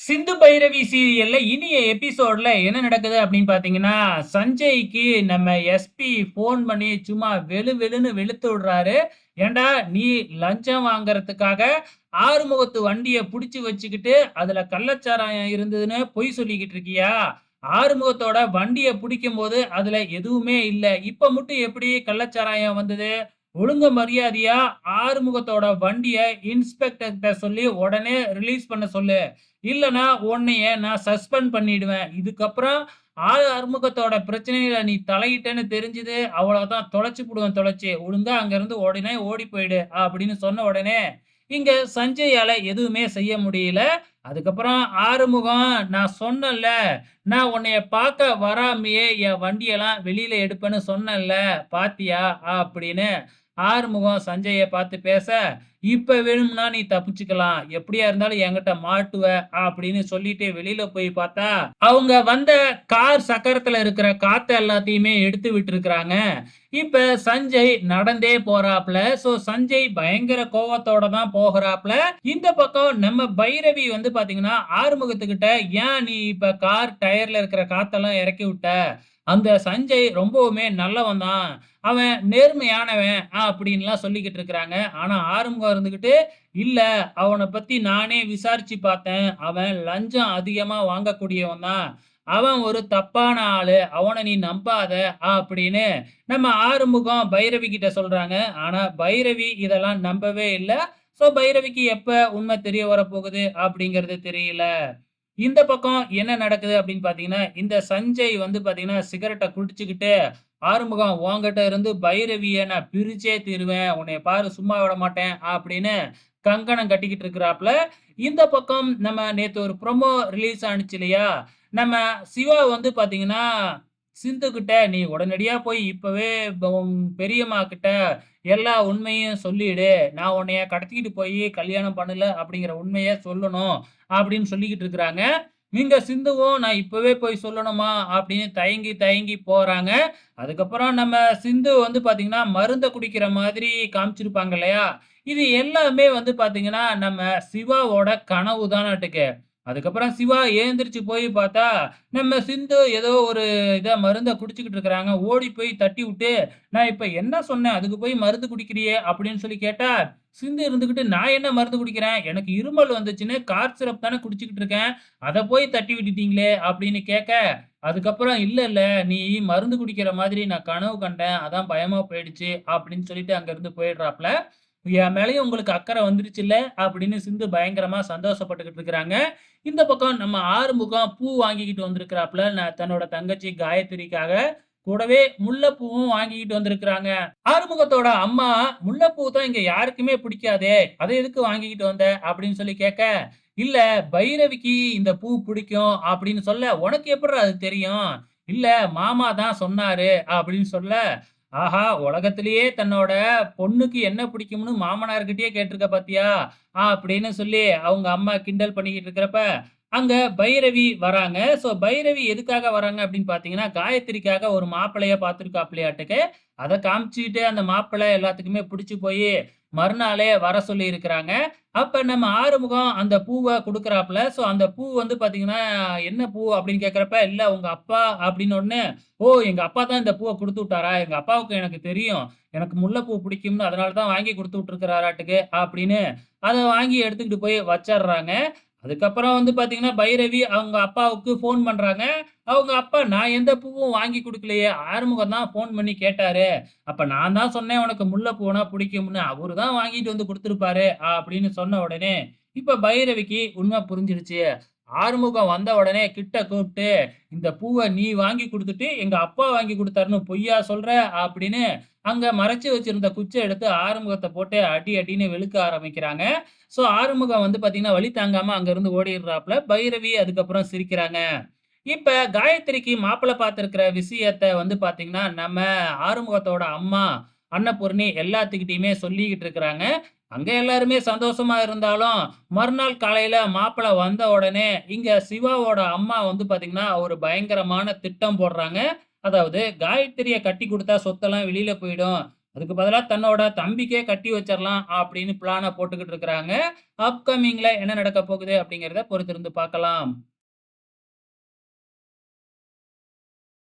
சிந்து பைரவி சீரியல்ல இனிய எபிசோட்ல என்ன நடக்குது அப்படின்னு பாத்தீங்கன்னா சஞ்சய்க்கு நம்ம எஸ்பி ஃபோன் பண்ணி சும்மா வெளு வெளுன்னு வெளுத்து விடுறாரு. ஏண்டா நீ லஞ்சம் வாங்கறதுக்காக ஆறுமுகத்து வண்டியை புடிச்சு வச்சுக்கிட்டு அதுல கள்ளச்சாராயம் இருந்ததுன்னு பொய் சொல்லிக்கிட்டு இருக்கியா? ஆறுமுகத்தோட வண்டியை பிடிக்கும் போது அதுல எதுவுமே இல்லை. இப்ப மட்டும் எப்படி கள்ளச்சாராயம் வந்தது? ஒழுங்க மரியாதையா ஆறுமுகத்தோட வண்டிய இன்ஸ்பெக்டர்கிட்ட சொல்லி உடனே ரிலீஸ் பண்ண சொல்லு. இல்லைனா உன்னைய நான் சஸ்பெண்ட் பண்ணிடுவேன். இதுக்கப்புறம் ஆறு அறுமுகத்தோட பிரச்சனையில நீ தலையிட்டேன்னு தெரிஞ்சது. அவ்வளவுதான் தொலைச்சு போடுவேன் தொலைச்சு. ஒழுங்கா அங்கிருந்து உடனே ஓடி போயிடு அப்படின்னு சொன்ன உடனே இங்க சஞ்சயால் எதுவுமே செய்ய முடியல. அதுக்கப்புறம் ஆறுமுகம் நான் சொன்னேன்ல நான் உன்னைய பார்க்க வராமையே என் வண்டியெல்லாம் வெளியில எடுப்பேன்னு சொன்னேன்ல பாத்தியா? அப்படின்னு ஆறுமுகம் சஞ்சயை பார்த்து பேச இப்ப வேணும்னா நீ தப்பிச்சுக்கலாம். எப்படியா இருந்தாலும் என்கிட்ட மாட்டுவ அப்படின்னு சொல்லிட்டு வெளியில போய் பார்த்தா அவங்க வந்த கார் சக்கரத்துல இருக்கிற காத்த எல்லாத்தையுமே எடுத்து விட்டு இப்ப சஞ்சய் நடந்தே போறாப்ல சோ சஞ்சய் பயங்கர கோவத்தோட தான் போகிறாப்ல இந்த பக்கம் நம்ம பைரவி வந்து பாத்தீங்கன்னா ஆறுமுகத்துக்கிட்ட ஏன் நீ இப்ப கார் டயர்ல இருக்கிற காத்தெல்லாம் இறக்கி விட்ட? அந்த சஞ்சய் ரொம்பவுமே நல்லவன் தான் அவன் நேர்மையானவன் அப்படின்லாம் சொல்லிக்கிட்டு இருக்கிறாங்க. ஆனா ஆறுமுகம் இருந்துகிட்டு இல்ல அவனை பத்தி நானே விசாரிச்சு பார்த்தேன். அவன் லஞ்சம் அதிகமா வாங்கக்கூடியவன் தான் அவன் ஒரு தப்பான ஆளு அவனை நீ நம்பாத அப்படின்னு நம்ம ஆறுமுகம் பைரவி கிட்ட சொல்றாங்க. ஆனா பைரவி இதெல்லாம் நம்பவே இல்லை. ஸோ பைரவிக்கு எப்ப உண்மை தெரிய வரப்போகுது அப்படிங்கிறது தெரியல. இந்த பக்கம் என்ன நடக்குது அப்படின்னு பார்த்தீங்கன்னா இந்த சஞ்சய் வந்து பார்த்தீங்கன்னா சிகரெட்டை குடிச்சுக்கிட்டு ஆறுமுகம் உங்ககிட்ட இருந்து பைரவிய நான் பிரிச்சே தீருவேன். உன்னை பாரு சும்மா விட மாட்டேன் அப்படின்னு கங்கணம் கட்டிக்கிட்டு இருக்கிறாப்புல. இந்த பக்கம் நம்ம நேற்று ஒரு ப்ரொமோ ரிலீஸ் ஆனிச்சு இல்லையா? நம்ம சிவா வந்து பார்த்தீங்கன்னா சிந்துக்கிட்ட நீ உடனடியாக போய் இப்போவே பெரியம்மா கிட்ட எல்லா உண்மையும் சொல்லிடு. நான் உன்னைய கடத்திக்கிட்டு போய் கல்யாணம் பண்ணல அப்படிங்கிற உண்மையை சொல்லணும் அப்படின்னு சொல்லிக்கிட்டு இருக்கிறாங்க. நீங்க சிந்துவும் நான் இப்பவே போய் சொல்லணுமா அப்படின்னு தயங்கி தயங்கி போறாங்க. அதுக்கப்புறம் நம்ம சிந்து வந்து பாத்தீங்கன்னா மருந்த குடிக்கிற மாதிரி காமிச்சிருப்பாங்க இல்லையா? இது எல்லாமே வந்து பாத்தீங்கன்னா நம்ம சிவாவோட கனவு தானாட்டுக்கு அதுக்கப்புறம் சிவா ஏந்திரிச்சு போய் பார்த்தா நம்ம சிந்து ஏதோ ஒரு இதை மருந்தை குடிச்சுக்கிட்டு இருக்கிறாங்க. ஓடி போய் தட்டி விட்டு நான் இப்போ என்ன சொன்னேன்? அதுக்கு போய் மருந்து குடிக்கிறியே? அப்படின்னு சொல்லி கேட்டா சிந்து இருந்துக்கிட்டு நான் என்ன மருந்து குடிக்கிறேன்? எனக்கு இருமல் வந்துச்சுன்னு கார் சிரப் தானே குடிச்சுக்கிட்டு இருக்கேன். அதை போய் தட்டி விட்டுட்டீங்களே? அப்படின்னு கேட்க அதுக்கப்புறம் இல்லை இல்லை. நீ மருந்து குடிக்கிற மாதிரி நான் கனவு கண்டேன். அதான் பயமாக போயிடுச்சு. அப்படின்னு சொல்லிட்டு அங்கேருந்து போயிடுறாப்புல போயிடுறாப்ல என் மேலேயும் உங்களுக்கு அக்கறை வந்துருச்சுல்ல அப்படின்னு சிந்து பயங்கரமா சந்தோஷப்பட்டுக்கிட்டு இருக்கிறாங்க. இந்த பக்கம் நம்ம ஆறுமுகம் பூ வாங்கிக்கிட்டு வந்திருக்கிறாப்புல நான் தன்னோட தங்கச்சி காயத்ரிக்காக கூடவே முல்லைப்பூவும் வாங்கிக்கிட்டு வந்திருக்கிறாங்க. ஆறுமுகத்தோட அம்மா முல்லைப்பூ தான் இங்க யாருக்குமே பிடிக்காதே அதை எதுக்கு வாங்கிக்கிட்டு வந்த? அப்படின்னு சொல்லி கேட்க இல்ல பைரவிக்கு இந்த பூ பிடிக்கும் அப்படின்னு சொல்ல உனக்கு எப்படி அது தெரியும்? இல்ல மாமா தான் சொன்னாரு அப்படின்னு சொல்ல ஆஹா உலகத்திலேயே தன்னோட பொண்ணுக்கு என்ன பிடிக்கும்னு மாமனார்கிட்டயே கேட்டிருக்க பாத்தியா? அப்படின்னு சொல்லி அவங்க அம்மா கிண்டல் பண்ணிக்கிட்டு இருக்கிறப்ப அங்க பைரவி வராங்க. ஸோ பைரவி எதுக்காக வராங்க அப்படின்னு பாத்தீங்கன்னா காயத்ரிக்காக ஒரு மாப்பிள்ளைய பார்த்துருக்காப்லையாட்டுக்கு அதை காமிச்சுட்டு அந்த மாப்பிள்ளை எல்லாத்துக்குமே பிடிச்சி போய் மறுநாளே வர சொல்லி இருக்கிறாங்க அப்ப நம்ம ஆறுமுகம் அந்த பூவை கொடுக்குறாப்புல. ஸோ அந்த பூ வந்து பாத்தீங்கன்னா என்ன பூ அப்படின்னு கேட்குறப்ப இல்ல உங்க அப்பா அப்படின்னு ஒண்ணு ஓ எங்க அப்பா தான் இந்த பூவை கொடுத்து விட்டாரா? எங்க அப்பாவுக்கு எனக்கு தெரியும். எனக்கு முல்லைப்பூ பிடிக்கும்னு அதனால தான் வாங்கி கொடுத்து விட்டுருக்கிறாராட்டுக்கு அப்படின்னு அதை வாங்கி எடுத்துக்கிட்டு போய் வச்சிடுறாங்க அதுக்கப்புறம் வந்து பார்த்தீங்கன்னா பைரவி அவங்க அப்பாவுக்கு ஃபோன் பண்ணுறாங்க அவங்க அப்பா நான் எந்த பூவும் வாங்கி கொடுக்கலையே? ஆறுமுகம் தான் ஃபோன் பண்ணி கேட்டாரு. அப்போ நான் தான் சொன்னேன் உனக்கு முல்லை பூனா பிடிக்கும்னு. அவரு தான் வாங்கிட்டு வந்து கொடுத்துருப்பாரு அப்படின்னு சொன்ன உடனே இப்போ பைரவிக்கு உண்மை புரிஞ்சிருச்சு ஆறுமுகம் வந்த உடனே கிட்ட கூப்பிட்டு இந்த பூவை நீ வாங்கி கொடுத்துட்டு எங்க அப்பா வாங்கி கொடுத்தாருன்னு பொய்யா சொல்ற? அப்படின்னு அங்க மறைச்சு வச்சிருந்த குச்சை எடுத்து ஆறுமுகத்தை போட்டு அடி அடின்னு வெளுக்க ஆரம்பிக்கிறாங்க. ஸோ ஆறுமுகம் வந்து பாத்தீங்கன்னா வழி தாங்காம அங்க இருந்து பைரவி அதுக்கப்புறம் சிரிக்கிறாங்க. இப்ப காயத்ரிக்கு மாப்பிள்ளை பார்த்திருக்கிற விஷயத்த வந்து பாத்தீங்கன்னா நம்ம ஆறுமுகத்தோட அம்மா அன்னபூர்ணி எல்லாத்துக்கிட்டையுமே சொல்லிக்கிட்டு இருக்கிறாங்க. அங்க எல்லாருமே சந்தோஷமா இருந்தாலும் மறுநாள் காலையில மாப்பிள்ளை வந்த உடனே இங்க சிவாவோட அம்மா வந்து பாத்தீங்கன்னா ஒரு பயங்கரமான திட்டம் போடுறாங்க. அதாவது காயத்ரியை கட்டி கொடுத்தா சொத்தெல்லாம் வெளியில போயிடும் அதுக்கு பதிலா தன்னோட தம்பிக்கே கட்டி வச்சிரலாம் அப்படின்னு பிளான போட்டுக்கிட்டு இருக்கிறாங்க. அப்கமிங்ல என்ன நடக்க போகுது அப்படிங்கிறத பொறுத்திருந்து பார்க்கலாம்.